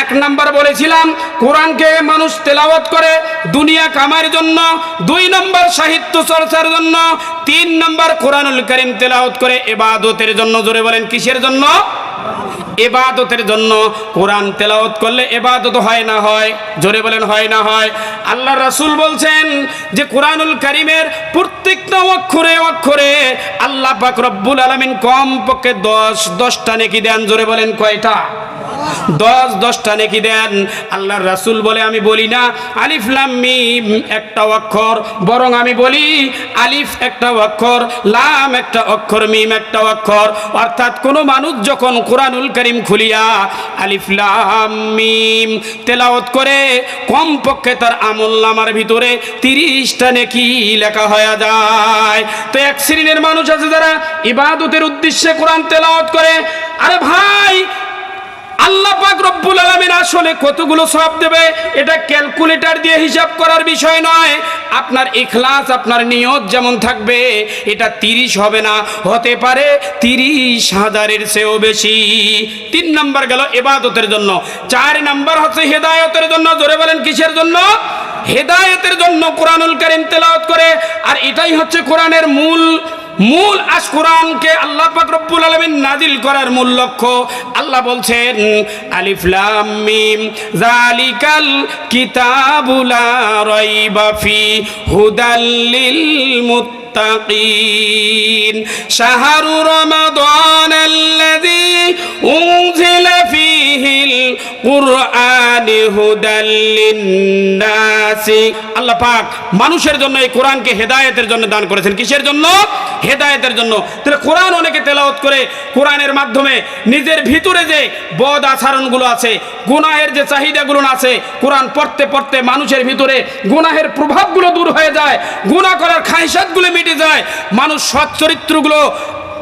এক নাম্বার বলেছিলাম, কোরআনকে মানুষ তেলাওয়াত করে দুনিয়া কামার জন্য, দুই নম্বর সাহিত্য চর্চার জন্য, তিন নম্বর কোরআনুল করিম তেলাওয়াত করে এবাদতের জন্য, জোরে বলেন, কিসের জন্য? এবাদতের জন্য কোরআন তেলাওয়াত করলে এবাদত হয় না হয়? জোরে বলেন, হয় না হয়? আল্লাহ রাসূল বলছেন যে কোরআনুল কারিমের প্রত্যেকটা অক্ষরে অক্ষরে আল্লাহ পাক রব্বুল আলামিন কম পক্ষে দশ, দশটা নেকি দেন, জোরে বলেন, কয়টা? দশ, দশটা নেকি দেন। আল্লাহর রাসূল বলে, আমি বলি না, আলিফ, লাম, মিম, একটা অক্ষর। বরং আমি বলি, আলিফ একটা অক্ষর, লাম একটা অক্ষর, মিম একটা অক্ষর। অর্থাৎ কোনো মানুষ যখন কোরআনুল করিম খুলিয়া আলিফ, লাম, মিম তেলাওয়াত করে কম পক্ষে তার আমল নামার ভিতরে তিরিশটা নেকি লেখা হয়ে যায়। তো এক শ্রেণির মানুষ আছে যারা ইবাদতের উদ্দেশ্যে কোরআন তেলাওয়াত করে, আরে ভাই আল্লাহ পাক রব্বুল আলামিন আসলে কতগুলো সব দেবে? এটা ক্যালকুলেটর দিয়ে হিসাব করার বিষয় নয়। আপনার ইখলাস, আপনার নিয়ত যেমন থাকবে, এটা তিরিশ হবে না। হতে পারে তিরিশ হাজারের চেয়েও বেশি। তিন নাম্বার গেল এবাদতের জন্য। চার নাম্বার হচ্ছে হেদায়তের জন্য। জোরে বলেন, কিসের জন্য? হেদায়েতের জন্য কোরআনুল কারীম তেলাওয়াত করে। আর এটাই হচ্ছে কোরআনের মূল মূল আস কোরআনকে আল্লাহ রব্বুল আলামিন নাজিল করার মূল লক্ষ্য। আল্লাহ বলছেন, আলিফ লাম মিম জালিকাল কিতাবুলা লা রাইবা ফি হুদাল লিল মুত্তাকিন। শাহরু রমাদান আল্লাযী উনজিলা ফীহিল কুরআন আল্লাহ পাক মানুষের জন্য এই কোরআনকে হেদায়েতের জন্য দান করেছেন। কিসের জন্য? হেদায়েতের জন্য। তাহলে কোরআন অনেকে তেলাওয়াত করে কোরআনের মাধ্যমে নিজের ভিতরে যে বদ আচরণগুলো আছে, গুনাহের যে চাহিদাগুলো আছে, কোরআন পড়তে পড়তে মানুষের ভিতরে গুনাহের প্রভাবগুলো দূর হয়ে যায়, গুনাহ করার খাইসাতগুলো মিটে যায়। মানুষ সৎ চরিত্রগুলো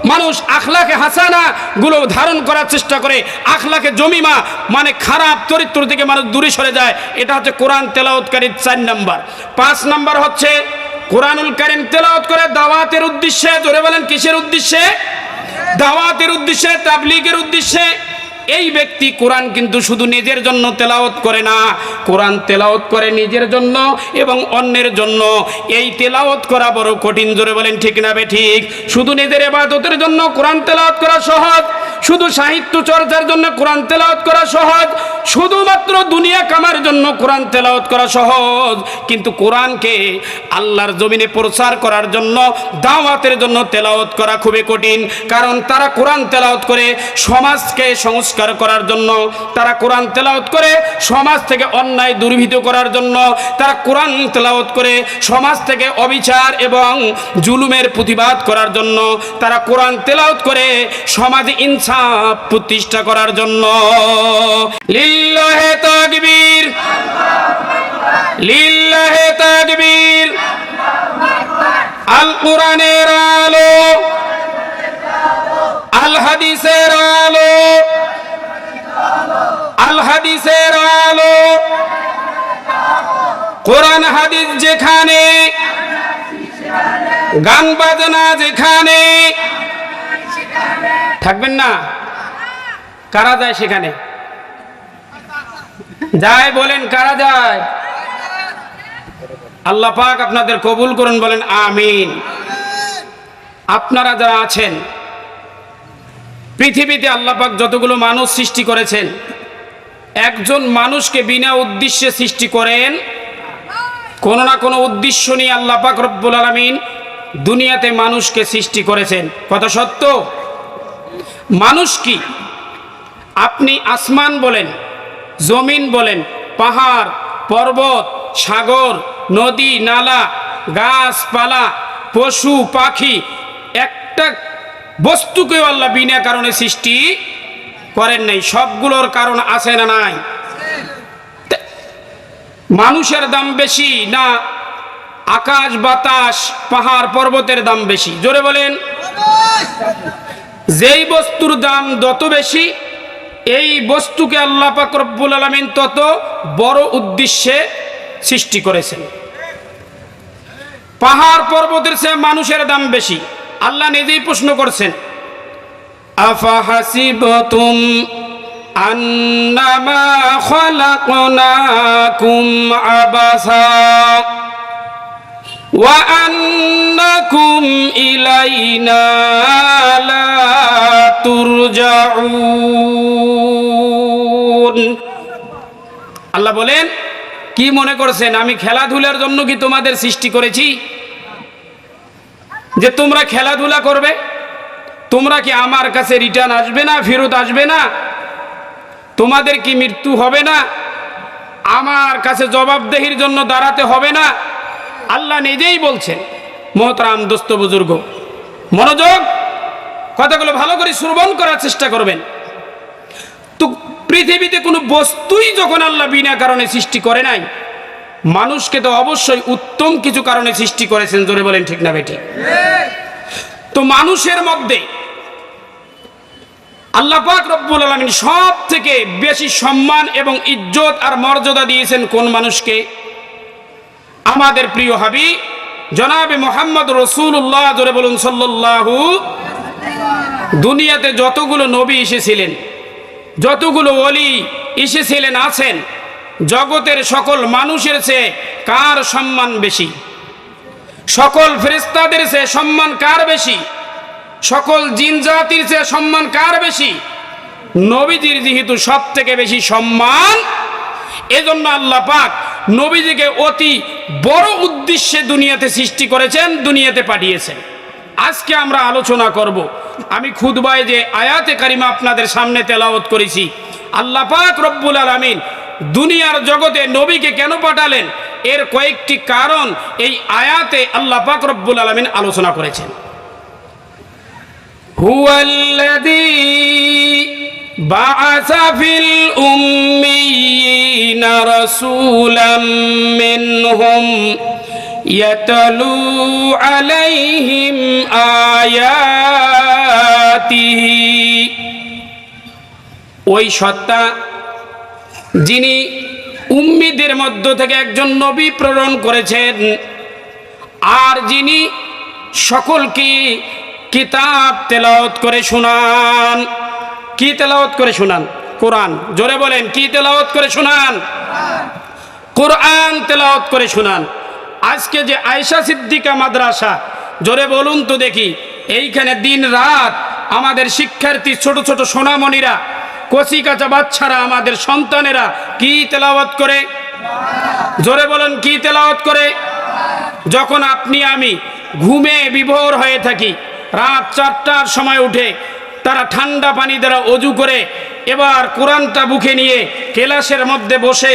মানুষ আখলাকে হাসানা গুলো ধারণ করার চেষ্টা করে। আখলাকে জমিমা মানে খারাপ চরিত্র থেকে মানুষ দূরে সরে যায়। এটা হচ্ছে কোরআন তেলাওতকারীর চার নাম্বার। পাঁচ নাম্বার হচ্ছে কোরআনুল কারিম তেলাওত করে দাওয়াতের উদ্দেশ্যে, জোরে বলেন কিসের উদ্দেশ্যে? দাওয়াতের উদ্দেশ্যে, তাবলিগের উদ্দেশ্যে। এই ব্যক্তি কোরআন কিন্তু শুধু নিজের জন্য তেলাওত করে না, কোরআন তেলাওত করে নিজের জন্য এবং অন্যের জন্য। এই তেলাওত করা বড় কঠিন, জোরে বলেন ঠিক না বে ঠিক? শুধু নিজের এবাদতের জন্য কোরআন তেলাওত করা সহজ, শুধু সাহিত্য চর্চার জন্য কোরআন তেলাওত করা সহজ শুধুমাত্র দুনিয়া কামার জন্য কোরআন তেলাওয়াত করা সহজ, কিন্তু কোরআনকে আল্লাহর জমিনে প্রচার করার জন্য, দাওয়াতের জন্য তেলাওয়াত করা খুবই কঠিন। কারণ তারা কোরআন তেলাওয়াত করে সমাজকে সংস্কার করার জন্য, তারা কোরআন তেলাওয়াত করে সমাজ থেকে অন্যায় দুর্ভীত করার জন্য, তারা কোরআন তেলাওয়াত করে সমাজ থেকে অবিচার এবং জুলুমের প্রতিবাদ করার জন্য, তারা কোরআন তেলাওয়াত করে সমাজে ইনসাফ প্রতিষ্ঠা করার জন্য। লিল্লাহে তাকবীর। লিল্লাহে তাকবীর। আল কোরআনের আলো। আল হাদিসের আলো। আল হাদিসের আলো। কোরআন, হাদিস যেখানে, গান বাজনা যেখানে, থাকবেন না? কারা যায় সেখানে? যায় বলেন, কারা যায়? আল্লাহ পাক আপনাদের কবুল করুন, বলেন, আমিন। আপনারা যারা আছেন, পৃথিবীতে আল্লাহ পাক যতগুলো মানুষ সৃষ্টি করেছেন, একজন মানুষকে বিনা উদ্দেশ্যে সৃষ্টি করেন, কোনো না কোনো উদ্দেশ্য নিয়ে আল্লাহ পাক রব্বুল আলমিন দুনিয়াতে মানুষকে সৃষ্টি করেছেন। কথা সত্য? মানুষ কি? আপনি আসমান বলেন জমিন বলেন, পাহাড়, পর্বত, সাগর, নদী, নালা, গাছপালা, পশু, পাখি, একটা বস্তুকেও আল্লাহ বিনা কারণে সৃষ্টি করেন নাই। সবগুলোর কারণ আছে না নাই? মানুষের দাম বেশি না আকাশ, বাতাস, পাহাড়, পর্বতের দাম বেশি? জোরে বলেন। যেই বস্তুর দাম যত বেশি এই বস্তুকে আল্লাহ পাক রব্বুল আলমিন তত বড় উদ্দেশ্যে সৃষ্টি করেছেন। পাহাড় পর্বতের সে মানুষের দাম বেশি। আল্লাহ নিজেই প্রশ্ন করছেন আফাহাসিবতুম আন্নামা খলাকনাকুম আবাসা? ওয়া আন্নাকুম ইলাইনা আল্লাহ বলেন, কি মনে করছেন? আমি খেলাধুলার জন্য কি তোমাদের সৃষ্টি করেছি? যে তোমরা খেলাধুলা করবে, তোমরা কি আমার কাছে রিটার্ন আসবে না, ফেরত আসবে না? তোমাদের কি মৃত্যু হবে না? আমার কাছে জবাবদেহির জন্য দাঁড়াতে হবে না? আল্লাহ নিজেই বলছেন, মহতরাম দোস্ত বুজুর্গ, মনোযোগ কথাগুলো ভালো করে শ্রবণ করার চেষ্টা করবেন। তো পৃথিবীতে কোনো বস্তুই যখন আল্লাহ বিনা কারণে সৃষ্টি করে নাই, মানুষকে তো অবশ্যই উত্তম কিছু কারণে সৃষ্টি করেছেন, জোরে বলেন ঠিক না বেটি তো মানুষের মধ্যে আল্লাহ পাক রব্বুল আলমিন সব থেকে বেশি সম্মান এবং ইজ্জত আর মর্যাদা দিয়েছেন কোন মানুষকে? আমাদের প্রিয় হাবি জনাবে মোহাম্মদ রসুল্লাহ জোরে বলুন, সাল্লাল্লাহু দুনিয়াতে যতগুলো নবী এসেছিলেন, যতগুলো অলি এসেছিলেন, আছেন, জগতের সকল মানুষের চেয়ে কার সম্মান বেশি? সকল ফেরেস্তাদের চেয়ে সম্মান কার বেশি? সকল জিন জাতির চেয়ে সম্মান কার বেশি? নবীজির যেহেতু সব থেকে বেশি সম্মান, এজন্য আল্লাহ পাক নবীজিকে অতি বড় উদ্দেশ্যে দুনিয়াতে সৃষ্টি করেছেন, দুনিয়াতে পাঠিয়েছেন। আজকে আমরা আলোচনা করব আমি খুদবায় যে আয়াতে কারিমা আপনাদের সামনে তেলাওয়াত করেছি আল্লাহ পাক রব্বুল আলামিন দুনিয়ার জগতে নবীকে কেন পাঠালেন এর কয়েকটি কারণ এই আয়াতে আল্লাহ পাক রব্বুল আলামিন আলোচনা করেছেন هو الذي بعث في الأميين رسولا منهم يتلو عليهم آياته ওই সত্তা যিনি উম্মিদের মধ্য থেকে একজন নবী প্রেরণ করেছেন আর যিনি সকলকে কিতাব তেলাওত করে শোনান কি তেলাওত করে শোনান কোরআন জোরে বলেন কি তেলাওত করে শোনান কোরআন তেলাওত করে শোনান আজকে যে আয়সা সিদ্দিকা মাদ্রাসা, জোরে বলুন তো দেখি, এইখানে দিন রাত আমাদের শিক্ষার্থী ছোট ছোট সোনামণিরা, কচি কাঁচা বাচ্চারা, আমাদের সন্তানেরা কি তেলাওয়াত করে? জোরে বলেন, কি তেলাওয়াত করে? যখন আপনি, আমি ঘুমে বিভোর হয়ে থাকি, রাত চারটার সময় উঠে তারা ঠান্ডা পানি দ্বারা অজু করে, এবার কোরআনটা বুকে নিয়ে কেলাসের মধ্যে বসে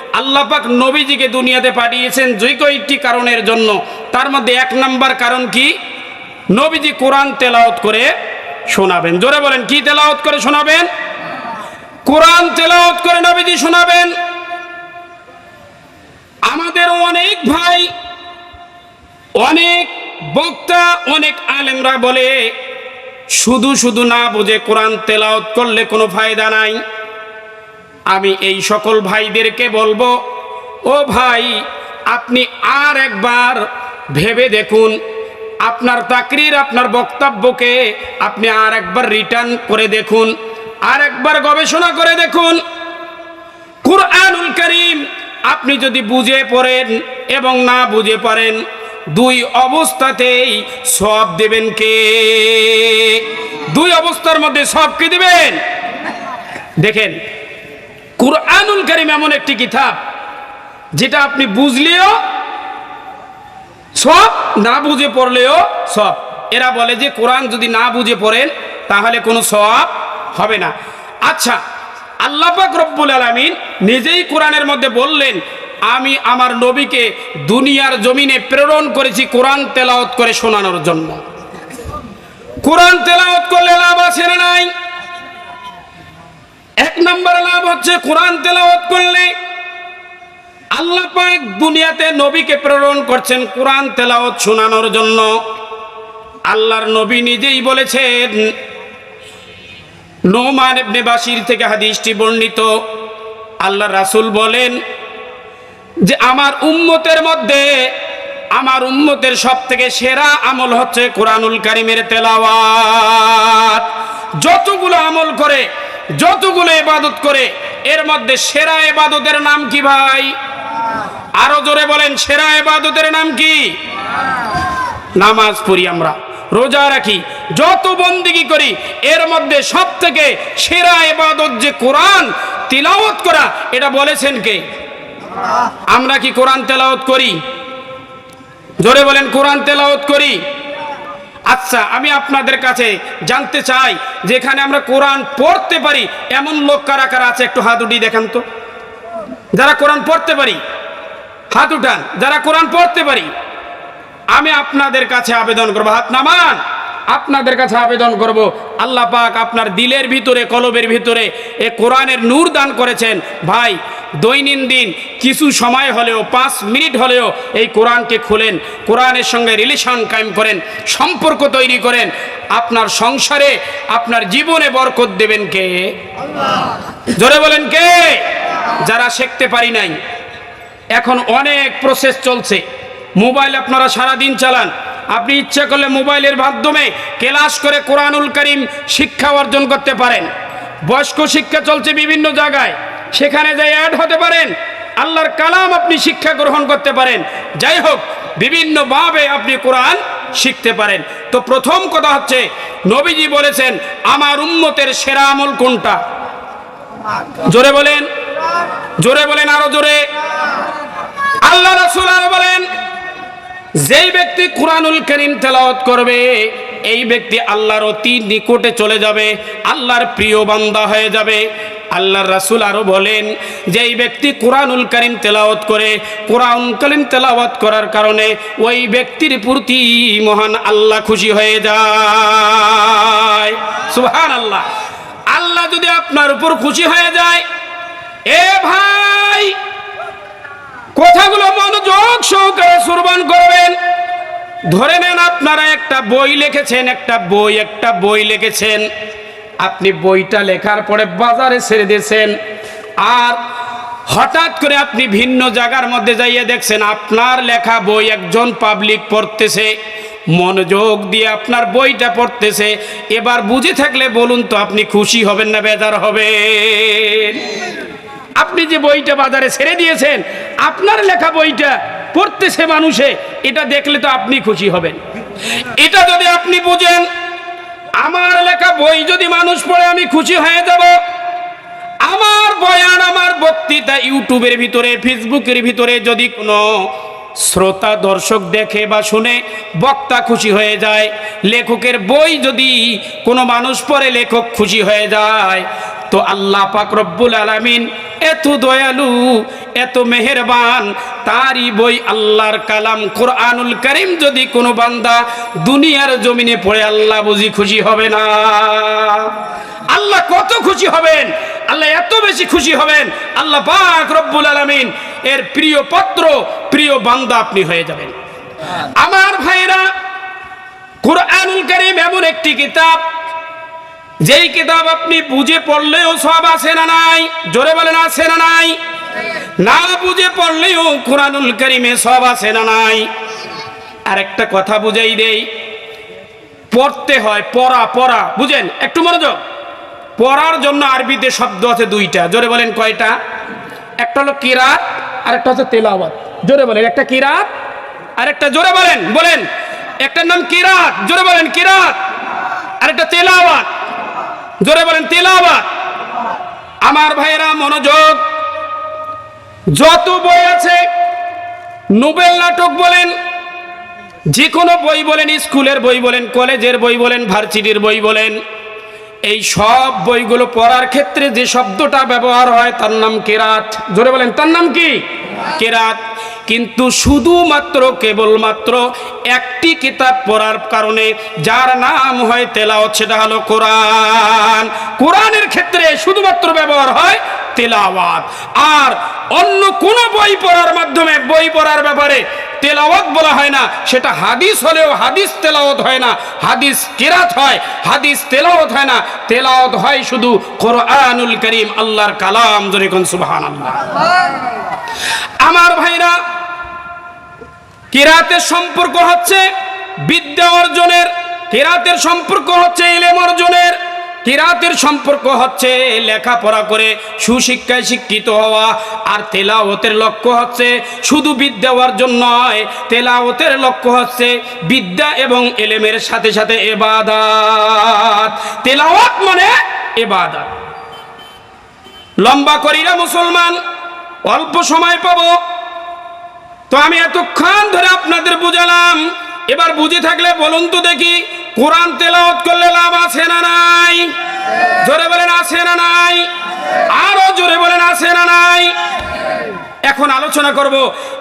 আল্লাহ পাক নবীজিকে দুনিয়াতে পাঠিয়েছেন যে কয়েকটি কারণের জন্য। তার মধ্যে এক নাম্বার কারণ কি? নবীজি কোরআন তেলাওয়াত করে শোনাবেন। জোরে বলেন, কি তেলাওয়াত করে শোনাবেন? কোরআন তেলাওয়াত করে নবীজি শোনাবেন। আমাদের অনেক ভাই, অনেক বক্তা, অনেক আলেমরা বলে, শুধু শুধু না বুঝে কোরআন তেলাওত করলে কোনো ফায়দা নাই। আমি এই সকল ভাইদেরকে বলব, ও ভাই, আপনি আর একবার ভেবে দেখুন। আপনার তাকরির, আপনার বক্তব্যকে আপনি আর একবার রিটার্ন করে দেখুন, আর একবার গবেষণা করে দেখুন। কুরআনুল করিম, আপনি যদি বুঝে পড়েন এবং না বুঝে পারেন, দুই অবস্থাতেই সব দেবেন কে? দুই অবস্থার মধ্যে সব কে দিবেন? দেখেন কুরআনুল করিম এমন একটি কিতাব যেটা আপনি বুঝলেও, সব না বুঝে পড়লেও সব। এরা বলে যে কোরআন যদি না বুঝে পড়েন, তাহলে কোনো সব হবে না। আচ্ছা আল্লাহ পাক রব্বুল আলামিন নিজেই কোরআনের মধ্যে বললেন, আমি আমার নবীকে দুনিয়ার জমিনে প্রেরণ করেছি কোরআন তেলাওয়াত করে শোনানোর জন্য। কোরআন তেলাওয়াত করলে লাভ আছে না নাই? এক নম্বর লাভ হচ্ছে কোরআন তেলাওয়াত করলে আল্লাহ পাক দুনিয়াতে নবীকে প্রেরণ করছেন কোরআন তেলাওয়াত শোনানোর জন্য। আল্লাহর নবী নিজেই বলেছেন, নোমান ইবনে বাসির থেকে হাদিসটি বর্ণিত। আল্লাহ রাসূল বলেন যে, আমার উম্মতের মধ্যে আমার উম্মতের সব থেকে সেরা আমল হচ্ছে কোরআনুল কারিমের তেলাওয়াত। যতগুলো আমল করে যতগুলো ইবাদত করে, এর মধ্যে সেরা ইবাদতের নাম কি ভাই? আরও জোরে বলেন, সেরা ইবাদতের নাম কি? নামাজ পড়ি আমরা, রোজা রাখি। যত বন্দিগি করি, এর মধ্যে সব থেকে সেরা ইবাদত যে কোরআন, তিলাওয়াত করা, এটা বলেছেন কে? আমরা কি কোরআন তেলাওয়াত করি? জোরে বলেন, কোরআন তেলাওয়াত করি। আচ্ছা আমি আপনাদের কাছে জানতে চাই, যেখানে আমরা কোরআন পড়তে পারি, এমন লোক কারা কারা আছে? একটু হাত উঠিয়ে দেখান তো। যারা কোরআন পড়তে পারি, হাত উঠান। যারা কোরআন পড়তে পারি, আমি আপনাদের কাছে আবেদন করব। হাত নামান। আপনাদের কাছে আবেদন করব। আল্লাহ পাক আপনার দিলের ভিতরে, কলবের ভিতরে এ কোরআনের নূর দান করেছেন। ভাই দৈনন্দিন কিছু সময় হলেও পাঁচ মিনিট হলেও এই কোরআনকে খুলেন কোরআনের সঙ্গে রিলেশন কায়েম করেন সম্পর্ক তৈরি করেন। আপনার সংসারে আপনার জীবনে বরকত দেবেন কে? জোরে বলেন কে? যারা শিখতে পারি নাই। এখন অনেক প্রসেস চলছে। মোবাইল আপনারা সারা দিন চালান। আপনি ইচ্ছা করলে মোবাইলের মাধ্যমে ক্লাস করে কোরআনুল করিম শিক্ষা অর্জন করতে পারেন। বয়স্ক শিক্ষা চলছে বিভিন্ন জায়গায়। সেখানে যাই অ্যাড হতে পারেন, আল্লাহর কালাম আপনি শিক্ষা গ্রহণ করতে পারেন। যাই হোক বিভিন্নভাবে আপনি কোরআন শিখতে পারেন। তো প্রথম কথা হচ্ছে, নবীজি বলেছেন, আমার উম্মতের সেরা আমল কোনটা? জোরে বলেন জোরে বলেন আরও জোরে। আল্লাহ রাসূল আরও বলেন, যেই ব্যক্তি কোরআনুল করিম তেলাওয়াত করবে, এই ব্যক্তি আল্লাহর অতি নিকটে চলে যাবে, আল্লাহর প্রিয় বান্দা হয়ে যাবে। আল্লাহর রাসূল আরও বলেন যে এই ব্যক্তি কোরআনুল করিম তেলাওয়াত করে, কোরআন করিম তেলাওয়াত করার কারণে ওই ব্যক্তির প্রতি মহান আল্লাহ খুশি হয়ে যায়। সুবহান আল্লাহ আল্লাহ যদি আপনার উপর খুশি হয়ে যায়, এ ভাই, কথাগুলো মনোযোগ সহকারে শ্রবণ করবেন। ধরে নেন আপনারা একটা বই লিখেছেন, একটা বই একটা বই লিখেছেন। আপনি বইটা লেখার পরে বাজারে ছেড়ে দিয়েছেন। আর হঠাৎ করে আপনি ভিন্ন জায়গার মধ্যে যাইয়ে দেখছেন, আপনার লেখা বই একজন পাবলিক পড়তেছে, মনোযোগ দিয়ে আপনার বইটা পড়তেছে। এবার বুঝে থাকলে বলুন তো, আপনি খুশি হবেন না বেজার হবেন? আপনি যে বইটা বাজারে ছেড়ে দিয়েছেন, আপনার লেখা বইটা পড়তেছে মানুষে, এটা দেখলে তো আপনি খুশি হবেন। এটা যদি আপনি বুঝেন আমার লেখা বই যদি মানুষ পড়ে, আমি খুশি হয়ে যাব। আমার বয়ান, আমার বক্তৃতা ইউটিউবের ভিতরে, ফেসবুকের ভিতরে যদি কোনো শ্রোতা দর্শক দেখে বা শুনে বক্তা খুশি হয়ে যায়। লেখকের বই যদি কোনো মানুষ পড়ে লেখক খুশি হয়ে যায়। তো আল্লাহ পাক রব্বুল আলামিন এত দয়ালু, এত মেহেরবান, তারই বই আল্লাহর কালাম কোরআনুল করিম যদি কোনো বান্দা দুনিয়ার জমিনে পড়ে আল্লাহ বুঝি খুশি হবে না। আল্লাহ কত খুশি হবেন? আল্লাহ এত বেশি খুশি হবেন। আল্লাহ পাক রব্বুল আলামিন এর প্রিয় পত্র, প্রিয় বান্দা আপনি হয়ে যাবেন। আমার ভাইরা, কোরআনুল করিম এমন একটি কিতাব, যেই কিতাব আপনি বুঝে পড়লেও সব আছে না নাই? জোরে বলেন, আছে না নাই? না বুঝে পড়লেও কোরআনুল করিমে সব আছে না নাই? আর একটা কথা বুঝাই দেই। পড়তে হয়, পড়া পড়া, বুঝেন? একটু মনোযোগ। পড়ার জন্য আরবিতে শব্দ আছে দুইটা। জোরে বলেন কয়টা? একটা হলো কিরাত আর একটা হচ্ছে তেলাওয়াত। জোরে বলেন, একটা কিরাত আর একটা জোরে বলেন বলেন। একটার নাম কিরাত, জোরে বলেন কিরাত আর একটা তেলাওয়াত। জোরে বলেন তেলাওয়াত। আমার ভাইয়েরা, মনোযোগ। যত বই আছে, নোবেল নাটক বলেন যে কোনো বই বলেন, স্কুলের বই বলেন, কলেজের বই বলেন, ভার্সিটির বই বলেন এই সব বইগুলো পড়ার ক্ষেত্রে যে শব্দটা ব্যবহার হয়, তার নাম কেরাত। ধরে বলেন, তার নাম কি? কেরাত। কিন্তু শুধুমাত্র, কেবলমাত্র একটি কিতাব পড়ার কারণে যার নাম হয় তেলাও সেটা হলো কোরআন। কোরআনের ক্ষেত্রে শুধুমাত্র ব্যবহার হয় তেলাওয়াত। আর অন্য কোন বই পড়ার মাধ্যমে, বই পড়ার ব্যাপারে তেলাওয়াত বলা হয় না। সেটা হাদিস হলেও হাদিস তেলাওয়াত হয় না। হাদিস কিরাত হয়, হাদিস তেলাওয়াত হয় না। তেলাওয়াত হয় শুধু কোরআনুল করিম, আল্লাহর কালাম কোন সুবহানাল্লাহ। আমার ভাইরা, কিরাতের সম্পর্ক হচ্ছে বিদ্যা অর্জনের, কিরাতের সম্পর্ক হচ্ছে ইলেম অর্জনের। কিরাতের সম্পর্ক হচ্ছে লেখাপড়া করে সুশিক্ষায় শিক্ষিত হওয়া, আর তেলাওতের লক্ষ্য হচ্ছে শুধু বিদ্যা অর্জন নয় তেলাওতের লক্ষ্য হচ্ছে বিদ্যা এবং এলেমের সাথে সাথে এবাদাত। তেলাওয়াত মানে এবাদাত। লম্বা করি না মুসলমান, অল্প সময় পাব। তো আমি এতক্ষণ ধরে আপনাদের বুঝালাম, এবার বুঝে থাকলে বলুন তো দেখি কোরআন তেলাওয়াত করলে লাভ আছে না নাই? জোরে বলেন, আছে না নাই? আরও জোরে বলেন, আছে না নাই? এখন আলোচনা করব,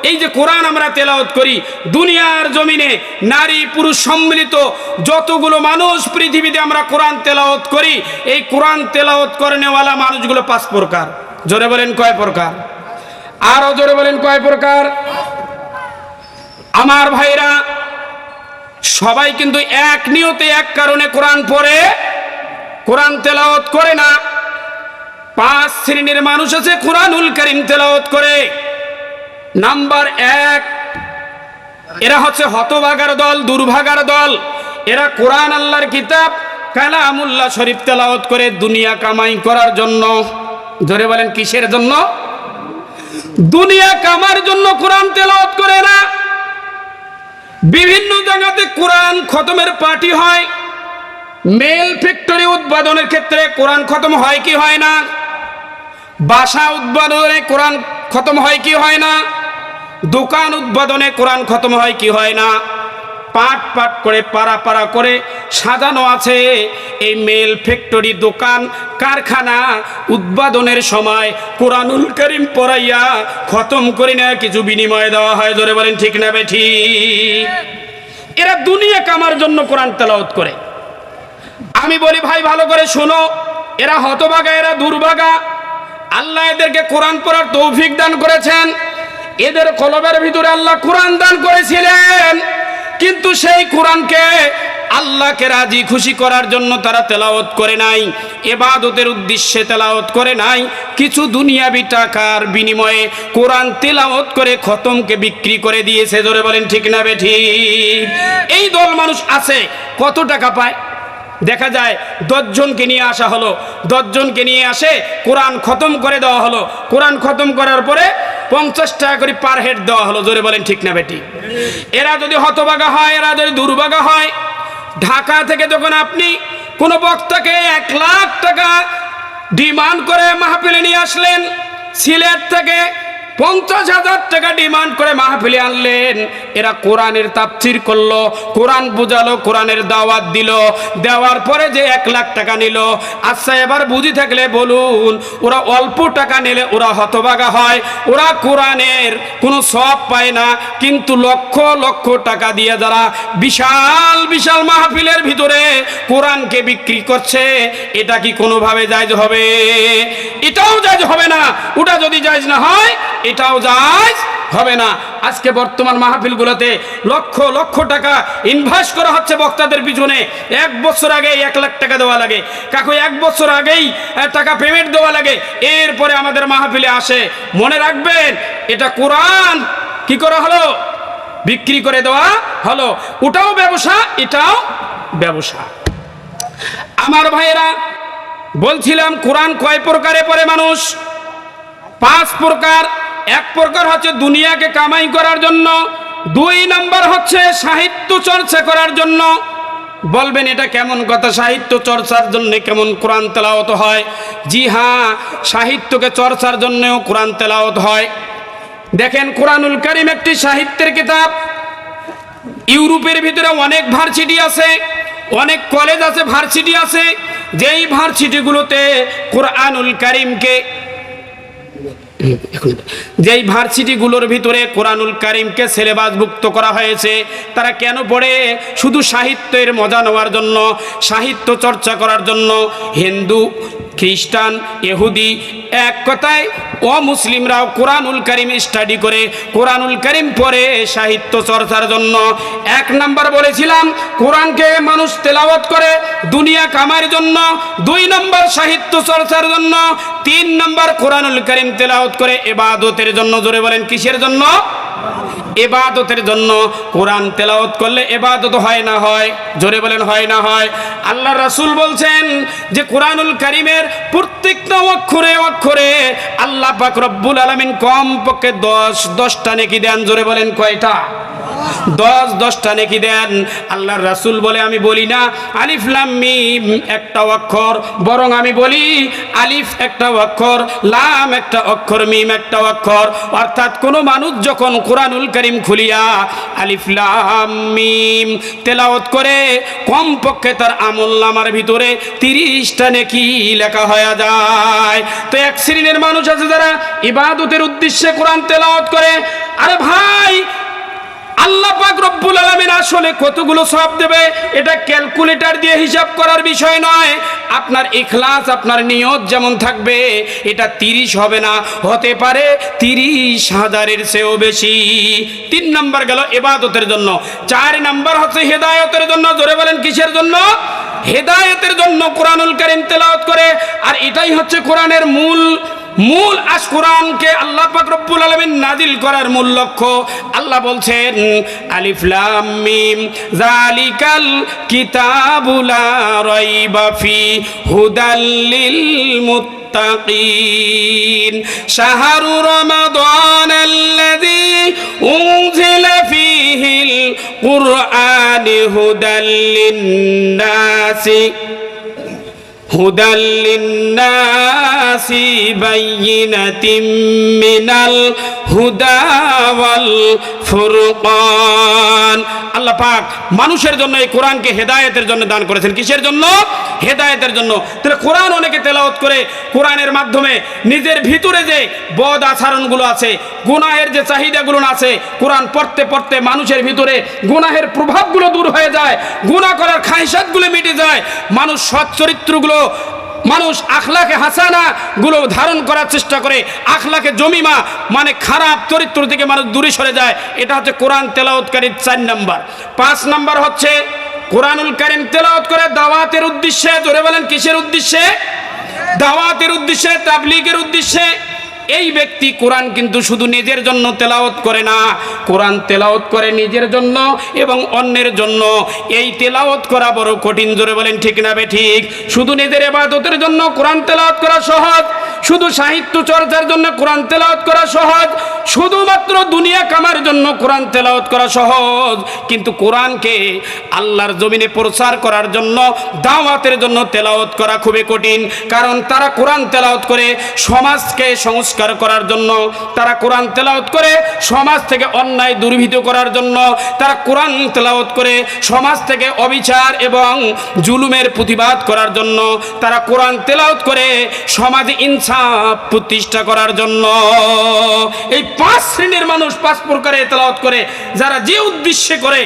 এই যে কোরআন আমরা তেলাওয়াত করি, দুনিয়ার জমিনে নারী পুরুষ সম্মিলিত যতগুলো মানুষ পৃথিবীতে আমরা কোরআন তেলাওয়াত করি, এই কোরআন তেলাওয়াত করে নেওয়ালা মানুষগুলো পাঁচ প্রকার। জোরে বলেন, কয় প্রকার? আরও জোরে বলেন, কয় প্রকার? আমার ভাইরা সবাই কিন্তু এক নিয়তে, এক কারণে কোরআন পড়ে, কোরআন তেলাওত করে না। পাঁচ শ্রেণির মানুষ আছে, কোরআনুল করিম তেলাওত করে। নাম্বার এক, এরা হচ্ছে হতভাগার দল, দুর্ভাগার দল। এরা কোরআন আল্লাহর কিতাব, কালামুল্লাহ শরীফ তেলাওত করে দুনিয়া কামাই করার জন্য। ধরে বলেন, কিসের জন্য? দুনিয়া কামার জন্য কোরআন তেলাওত করে না। বিভিন্ন জায়গাতে কোরআন খতমের পার্টি হয়। মেল ফ্যাক্টরি উৎপাদনের ক্ষেত্রে কোরআন খতম হয় কি হয় না? বাসা উৎপাদনে কোরআন খতম হয় কি হয় না? দোকান উৎপাদনে কোরআন খতম হয় কি হয় না? পাট পাট করে, পাড়া পাড়া করে সাজানো আছে। এই মেল ফ্যাক্টরি দোকান, কারখানা উৎপাদনের সময় কোরআনুল করিম পড়াইয়া খতম করে না কিছু বিনিময় দেওয়া হয়। ধরে বলেন, ঠিক না বেঠি এরা দুনিয়া কামার জন্য কোরআন তেলাওত করে। আমি বলি, ভাই, ভালো করে শোনো। এরা হতভাগা, এরা দুর্ভাগা। আল্লাহ এদেরকে কোরআন পড়ার তৌফিক দান করেছেন। এদের কলবের ভিতরে আল্লাহ কোরআন দান করেছিলেন। কিন্তু সেই কোরআনকে আল্লাহকে রাজি খুশি করার জন্য তারা তেলাওত করে নাই এবাদতের উদ্দেশ্যে তেলাওত করে নাই। কিছু দুনিয়াবি টাকার বিনিময়ে কোরআন তেলাওত করে খতমকে বিক্রি করে দিয়েছে ধরে বলেন ঠিক না বেঠি এই দল মানুষ আছে, কত টাকা পায়? দেখা যায় দশজনকে নিয়ে আসা হলো, দশজনকে নিয়ে আসে কোরআন খতম করে দেওয়া হলো। কোরআন খতম করার পরে পঞ্চাশ টাকা করে পার হেড দেওয়া হলো, জোরে বলেন ঠিক না বেটি? এরা যদি হতবাগা হয়, এরা যদি দুর্ভাগা হয়, ঢাকা থেকে যখন আপনি কোনো বক্তাকে এক লাখ টাকা ডিমান্ড করে মাহফিলে নিয়ে আসলেন, সিলেট থেকে পঞ্চাশ হাজার টাকা ডিমান্ড করে মাহফিলে আনলেন। এরা কোরআনের তাফসির করল, কোরআন বুঝালো, কোরআনের দাওয়াত দিল। দেওয়ার পরে যে এক লাখ টাকা নিল। আচ্ছা এবার বুঝি থাকলে বলুন, ওরা অল্প টাকা নিলে ওরা হতবাগা হয়। ওরা কোরআনের কোনো সব পায় না, কিন্তু লক্ষ লক্ষ টাকা দিয়ে যারা বিশাল বিশাল মাহফিলের ভিতরে কোরআনকে বিক্রি করছে, এটা কি কোনোভাবে জায়জ হবে? এটাও জায়জ হবে না। ওটা যদি জায়জ না হয় এটাও জায়জ হবে না। আজকে বর্তমান মাহফিলগুলোতে লক্ষ লক্ষ টাকা ইনভেস্ট করা হচ্ছে বক্তাদের পিছনে। এক বছর আগে এক লাখ টাকা দেওয়া লাগে। কাকু, এক বছর আগেই টাকা পেমেন্ট দেওয়া লাগে। এরপরে আমাদের মাহফিলে আসে। মনে রাখবেন, এটা কোরআন। কি করা হলো? বিক্রি করে দেওয়া হলো। ওটাও ব্যবসা, এটাও ব্যবসা। আমার ভাইয়েরা, বলছিলাম, কোরআন কয় প্রকারে পড়ে মানুষ? পাঁচ প্রকার। এক প্রকার হচ্ছে দুনিয়াকে কামাই করার জন্য, দুই নম্বর হচ্ছে সাহিত্য চর্চা করার জন্য। বলবেন, এটা কেমন কথা? সাহিত্য চর্চার জন্য কেমন কোরআন তেলাওত হয়? জি হ্যাঁ সাহিত্যকে চর্চার জন্যও কোরআন তেলাওত হয়। দেখেন, কোরআনুল করিম একটি সাহিত্যের কিতাব। ইউরোপের ভিতরে অনেক ভার্সিটি আছে, অনেক কলেজ আছে, ভার্সিটি আছে। যেই ভার্সিটিগুলোতে কোরআনুল করিমকে যেই ভার্সিটিগুলোর ভিতরে কোরআনুল কারিমকে সিলেবাসভুক্ত করা হয়েছে, তারা কেন পড়ে? শুধু সাহিত্যের মজা নেওয়ার জন্য, সাহিত্য চর্চা করার জন্য। হিন্দু, খ্রিস্টান, ইহুদি এক কথায় অমুসলিমরাও কোরআনুল করিম স্টাডি করে, কোরআনুল করিম পড়ে সাহিত্য চর্চার জন্য। এক নাম্বার বলেছিলাম, কোরআনকে মানুষ তেলাওয়াত করে দুনিয়া কামার জন্য, দুই নম্বর সাহিত্য চর্চার জন্য, তিন নম্বর কোরআনুল করিম তেলাওয়াত করে এবাদতের জন্য। জোরে বলেন, কিসের জন্য? এবাদতের জন্য কোরআন তেলাওত করলে এবাদত হয় না হয়? জোরে বলেন, হয় না হয়? আল্লাহ রাসুল বলছেন যে কোরআনুল করিমের প্রত্যেকটা অক্ষরে অক্ষরে আল্লাহ পাক রব্বুল আলামিন কম পক্ষে দশ, দশটা নেকি দেন, জোরে বলেন, কয়টা? দশ, দশটা নেকি দেন। আল্লাহর রাসূল বলে, আমি বলি না, আলিফ, লাম, মিম, একটা অক্ষর, বরং আমি বলি, আলিফ একটা অক্ষর, লাম একটা অক্ষর, মিম একটা অক্ষর। অর্থাৎ কোনো মানুষ যখন কোরআনুল করিম খুলিয়া আলিফ, লাম, মিম তেলাওয়াত করে, কমপক্ষে তার আমল নামার ভিতরে তিরিশটা নেকি লেখা হয়ে যায়। তো এক শ্রেণির মানুষ আছে যারা ইবাদতের উদ্দেশ্যে কোরআন তেলাওয়াত করে, আরে ভাই আল্লাহ পাক রব্বুল আলামিন আসলে কতগুলো সব দেবে? এটা ক্যালকুলেটর দিয়ে হিসাব করার বিষয় নয়। আপনার ইখলাস, আপনার নিয়ত যেমন থাকবে, এটা তিরিশ হবে না। হতে পারে তিরিশ হাজারের চেয়েও বেশি। তিন নাম্বার গেল এবাদতের জন্য। চার নাম্বার হচ্ছে হেদায়তের জন্য। জোরে বলেন, কিসের জন্য? হেদায়েতের জন্য কোরআনুল কারীম তেলাওয়াত করে। আর এটাই হচ্ছে কোরআনের মূল মূল আশ কোরআনকে আল্লাহ পাক রব্বুল আলামিন নাজিল করার মূল লক্ষ্য আল্লাহ বলছেন আলিফ লাম মিম জালিকাল কিতাবু লা রাইবা ফি হুদাল লিল মুত্তাকিন শাহরু রমাদান الذي أنزل فيه القرآن هدى للناس هدى للناس بينة من হুদা ওয়াল ফুরকান। আল্লাহ পাক মানুষের জন্য এই কোরআনকে হেদায়েতের জন্য দান করেছেন। কিসের জন্য? হেদায়েতের জন্য। তাহলে কোরআন অনেকে তেলাওত করে কোরআনের মাধ্যমে নিজের ভিতরে যে বদ আচরণগুলো আছে, গুনাহের যে চাহিদাগুলো আছে, কোরআন পড়তে পড়তে মানুষের ভিতরে গুনাহের প্রভাবগুলো দূর হয়ে যায়, গুনাহ করার খাহিসাতগুলো মিটে যায়। মানুষ সৎ চরিত্রগুলো মানুষ আখলাকে হাসানা গুলো ধারণ করার চেষ্টা করে। আখলাকে জমিমা মানে খারাপ চরিত্র থেকে মানুষ দূরে সরে যায়। এটা হচ্ছে কোরআন তেলাওতকারীর চার নাম্বার। পাঁচ নাম্বার হচ্ছে কোরআনুল কারিম তেলাওত করে দাওয়াতের উদ্দেশ্যে, জোরে বলেন কিসের উদ্দেশ্যে? দাওয়াতের উদ্দেশ্যে, তাবলিগের উদ্দেশ্যে। এই ব্যক্তি কোরআন কিন্তু শুধু নিজের জন্য তেলাওত করে না, কোরআন তেলাওত করে নিজের জন্য এবং অন্যের জন্য। এই তেলাওত করা বড় কঠিন, জোরে বলেন ঠিক না বে ঠিক? শুধু নিজের এবাদতের জন্য কোরআন তেলাওত করা সহজ, শুধু সাহিত্য চর্চার জন্য কোরআন তেলাওত করা সহজ শুধুমাত্র দুনিয়া কামার জন্য কোরআন তেলাওত করা সহজ, কিন্তু কোরআনকে আল্লাহর জমিনে প্রচার করার জন্য, দাওয়াতের জন্য তেলাওত করা খুবই কঠিন। কারণ তারা কোরআন তেলাওত করে সমাজকে সংস্কার করার জন্য, তারা কোরআন তেলাওত করে সমাজ থেকে অন্যায় দুর্ভীত করার জন্য, তারা কোরআন তেলাওত করে সমাজ থেকে অবিচার এবং জুলুমের প্রতিবাদ করার জন্য, তারা কোরআন তেলাওত করে সমাজে ইনসাফ প্রতিষ্ঠা করার জন্য। এই পাঁচ শ্রেণির মানুষ পাঁচ প্রকারে তেলাওত করে, যারা যে উদ্দেশ্যে করে।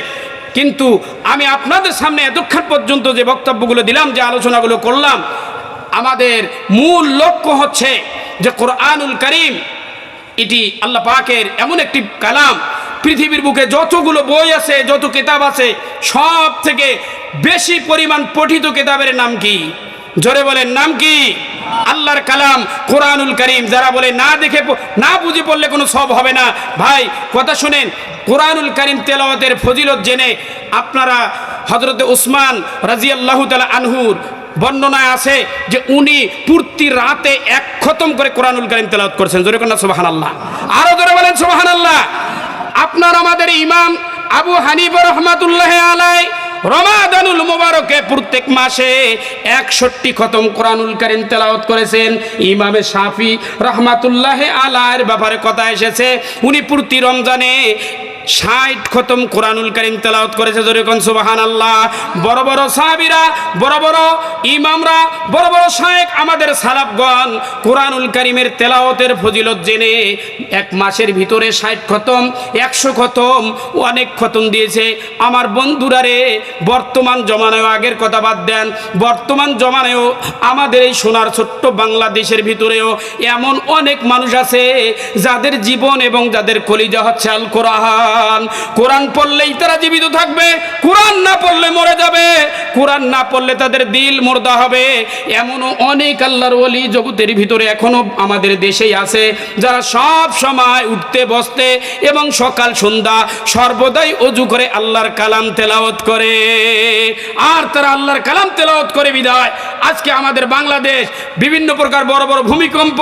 কিন্তু আমি আপনাদের সামনে এতক্ষণ পর্যন্ত যে বক্তব্যগুলো দিলাম, যে আলোচনাগুলো করলাম, আমাদের মূল লক্ষ্য হচ্ছে যে কোরআনুল করিম, এটি আল্লাহ পাকের এমন একটি কালাম। পৃথিবীর বুকে যতগুলো বই আছে, যত কিতাব আছে সব থেকে বেশি পরিমাণ পঠিত কিতাবের নাম কি? জোরে বলেন, নাম কি? আল্লাহর কালাম কোরআনুল করিম, যারা বলে না দেখে না বুঝে পড়লে কোনো সব হবে না। ভাই, কথা শুনেন, কোরআনুল করিম তেলাওয়াতের ফজিলত জেনে আপনারা হজরত উসমান রাজিয়াল্লাহু তালা আনহুর বর্ণনায় আছে যে উনি পূর্তি রাতে এক খতম করে কোরআনুল করিম তেলাওয়াত করছেন। জোরে কন্যা সুবাহান আল্লাহ আরও জোরে বলেন সুবাহান আল্লাহ আপনার আমাদের ইমাম আবু হানিফ রহমাতুল্লাহ আলাই রমাদানুল মোবারকে প্রত্যেক মাসে একষট্টি খতম কোরআনুল করিম তেলাওত করেছেন। ইমামে শাফি রহমাতুল্লাহ আলার ব্যাপারে কথা এসেছে। উনি প্রতি রমজানে ষাট খতম কোরআনুল করিম তেলাওত করেছে যেরকম সুবাহান আল্লাহ বড় বড় সাহাবিরা, বড় বড় ইমামরা, বড় বড় শায়েক আমাদের সালাফগণ কোরআনুল করিমের তেলাওতের ফজিলত জেনে এক মাসের ভিতরে ষাট খতম, একশো খতম, অনেক খতম দিয়েছে। আমার বন্ধুরা রে, বর্তমান জমানায় আগের কথা বাদ দেন, বর্তমান জমানায়ও আমাদের এই সোনার ছোট্ট বাংলাদেশের ভিতরেও এমন অনেক মানুষ আছে যাদের জীবন এবং যাদের কলিজা হচ্ছে আল কোরআন। কোরআন। পড়লেই তারা জীবিত থাকবে, কোরআন না পড়লে মরে যাবে। কোরআন না পড়লে তাদের দিল মুর্দা হবে। এমনও অনেক আল্লাহর ওলি জগতের ভিতরে এখনও আমাদের দেশেই আছে, যারা সব সময় উঠতে, বসতে এবং সকাল, সন্ধ্যা সর্বদাই অজু করে আল্লাহর কালাম তেলাওত করে। আর তারা আল্লাহর কালাম তেলাওত করে বিদায়। আজকে আমাদের বাংলাদেশ বিভিন্ন প্রকার বড় বড় ভূমিকম্প,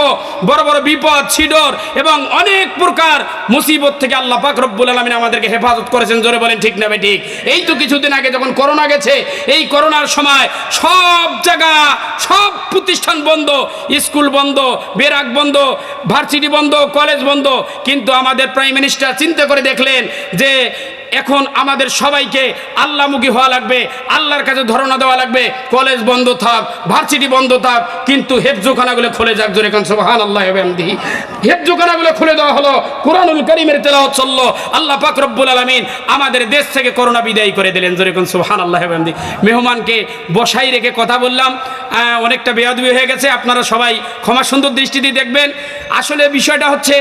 বড় বড় বিপদ, ছিডর এবং অনেক প্রকার মুসিবত থেকে আল্লাহ পাক রব্বুল আলমিন আমাদেরকে হেফাজত করেছেন, জোরে বলেন, ঠিক না ঠিক? এই তো কিছুদিন আগে যখন করোনা গেছে, এই করোনার সময় সব জায়গা, সব প্রতিষ্ঠান বন্ধ, স্কুল বন্ধ, বেরাক বন্ধ, ভার্সিটি বন্ধ, কলেজ বন্ধ, কিন্তু আমাদের প্রাইম মিনিস্টার চিন্তা করে দেখলেন যে এখন আমাদের সবাইকে আল্লাহমুখী হওয়া লাগবে, আল্লাহর কাছে ধরনা দেওয়া লাগবে, কলেজ বন্ধ থাক, ভার্সিটি বন্ধ থাক, কিন্তু হেফজোখানাগুলো খুলে যাক জোরে কান সুবহান আল্লাহ হেমদি হেফজোখানাগুলো খুলে দেওয়া হলো, কোরআনুল করিমের তেলাওয়াত চলল, আল্লাহ পাক রব্বুল আলামিন আমাদের দেশ থেকে করোনা বিদায় করে দিলেন জোরে কান সুবহান আল্লাহ হেমদি মেহমানকে বসাই রেখে কথা বললাম অনেকটা বেয়াদবি হয়ে গেছে, আপনারা সবাই ক্ষমা সুন্দর দৃষ্টি দিয়ে দেখবেন। আসলে বিষয়টা হচ্ছে,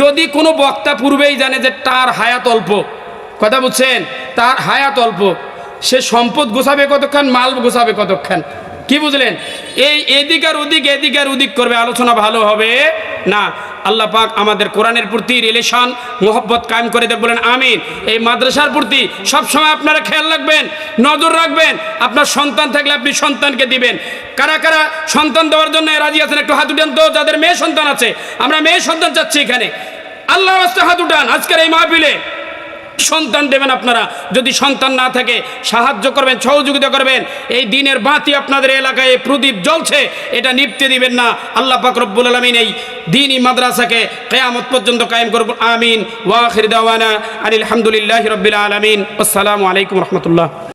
যদি কোনো বক্তা পূর্বেই জানে যে তার হায়াত অল্প কথা বুঝছেন? তার হায়াত অল্প। সে সম্পদ গোছাবে কতক্ষণ, মাল গোছাবে কতক্ষণ? কি বুঝলেন? এই এদিক আর ওদিক, এদিক আর ওদিক করবে, আলোচনা ভালো হবে? না। আল্লাহ পাক আমাদের কোরআনের প্রতি রিলেশন মোহব্বত কায়েম করে দেব বলেন আমিন। এই মাদ্রাসার প্রতি সবসময় আপনারা খেয়াল রাখবেন, নজর রাখবেন। আপনার সন্তান থাকলে আপনি সন্তানকে দিবেন। কারা কারা সন্তান দেওয়ার জন্য রাজি আছেন, একটু হাত উঠান তো, যাদের মেয়ে সন্তান আছে। আমরা মেয়ে সন্তান চাচ্ছি এখানে। আল্লাহ হাত উঠান, আজকের এই মাহফিলে। সন্তান দেবেন আপনারা। যদি সন্তান না থাকে, সাহায্য করবেন, সহযোগিতা করবেন, এই দিনের বাতি আপনাদের এলাকায় প্রদীপ জ্বলছে, এটা নিপতে দিবেন না। আল্লাহ ফাকরবুল আলমিন এই দিনই মাদ্রাসাকে কেয়ামত পর্যন্ত কায়েম করব। আমিন। ওয়াখির দাওয়ানা আলহামদুলিল্লাহ হামদুলিল্লাহ রবিল আলমিন। আসসালামু আলাইকুম রহমতুল্লাহ।